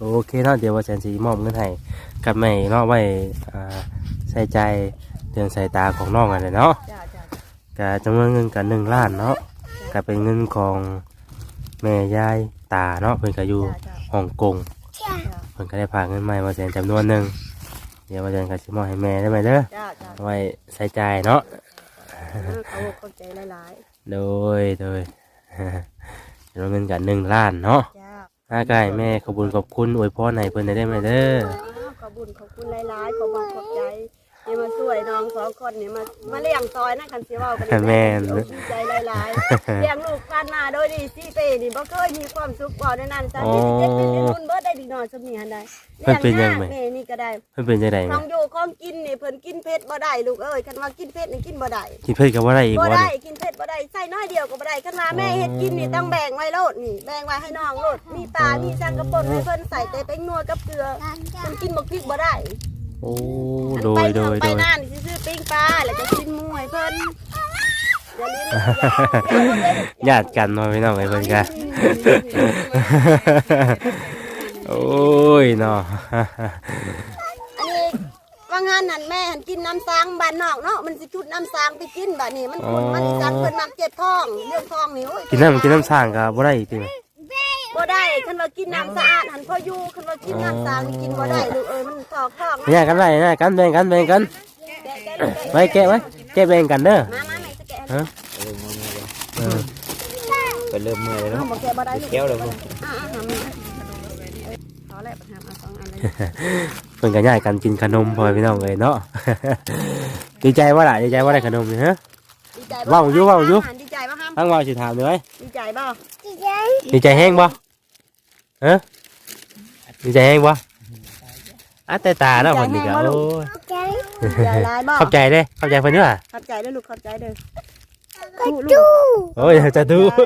โอเคเนาะเดี๋ยวว่าแสนสีมอบเงินให้กับแม่เนาะไว้อ่าใส่ใจเตือนสายตาของน้องอะไรเนาะจ้าจ้าก็จำนวนเงินกันหนึ่งล้านเนาะก็เป็นเงินของแม่ยายตาเนาะเพิ่นก็อยู่จ้าจ้าฮ่องกงจ้าเพิ่นก็ได้พากเงินมาว่าแสนจำนวนหนึ่งเดี๋ยวว่าแสนก็สิมอบให้แม่ได้ไหมเด้อจ้าจ้าไว้ใส่ใจเนาะเขาเข้าใจหลายโดยโดยจำนวนเงินกันหนึ่งล้านเนาะ ๆ จ้าอากายแม่ขอบคุญขอบคุณอวยพรให้เพิ่นได้ไหมเด้อขอบคุญขอบคุณหลายๆขอบคุณขอบใจที่มาช่วยน้องสองคนนี่มามาเลี้ยงซอยนะคันสิเว้ากันแม่นดีใจหลายๆเลี้ยงลูกพันมาโดยดีสี่ปีนี่บ่เคยมีความสุขบ่ในนั้นซะนี่เจ็ดเป็นรุ่นเบิดได้ดีหน่อยสมีหันใดเลี้ยงยากแม่นี่ก็ได้เพิ่นเป็นจังได๋ขแม่องอยู่ของกินนี่เพิ่นกินเผ็ดบ่ได้ลูกเอ้ยคันว่ากินเผ็ดนี่กินบ่ได้กินเพิ่นก็บ่ได้อีกบ่บ่ได้นี่กินเผ็ด บ่ได้ใส่น้อยเดียวก็บ่ได้คันว่าแม่เฮ็ดกินนี่ต้องแบ่งไว้โลดนี่แบ่งไว้ให้น้องโลดมีปลา มีสังกะปนให้เพิ่นใส่แต่เป็นนัวกับเกลือเพิ่นกินบ่พริกบ่ได้โอ้อันโดไปยโดเมืองยไปโดยน่านสิซื้อปิ้งปลาแล้วก็กินหมูให้เพิ่นอย่าลืมญาติกันเนาะพี่น้องไอ้เพิ่นก็โอ้ยเนาะอันนี้ว่างานนั่นแม่หันกินน้ำซางบ้านนอกเนาะมันสิชุดน้ำซางไปกินบัดนี้มันคนมันจังเพิ่นมักเจ็บท้องเรื่องท้องนี่โอ้ยกินน้ำกินน้ำสร้างก็บ่ได้อีกติแม่บ่ได้คันว่ากินน้ำสะอาดหันพออยู่คันว่ากินน้ำสางนี่กินบ่ได้ลูกเอ้ยมันตอกท้องแยกกันไว้นะกันแบ่งกันแบ่งกันแกะแกะลูกไว้แกะไว้แกะแบ่งกันเด้อมามาแม่จะแกะให้ฮะเออไปเริ่มเมื่อยแล้วเอาเนาะบ่แกะบ่ได้ลูกแก้วเลยลูกอ่าๆหามาเอาแหละประทานเอาสองอันเลย เพิ่นก็ญาติกันกินขนมพ่อพี่น้องเอ้ยเนาะ ดีใจว่าล่ะดีใจว่าได้ขนมนี่ฮะ ดีใจเว้าอยู่เว้าอยู่ ดีใจบ่ฮัมทั้งว่าสิถามด้วยดีใจบ่ดีใจแห้งบ่ฮะดีใจแห้งบ่อะแต่ตาเนาะคนนี้ก็โอ้ยดีใจหลายบ่เข้าใจเด้เข้าใจเพิ่นด้วยขอบใจเด้อลูกขอบใจเด้อโอ้ยจะดูใจ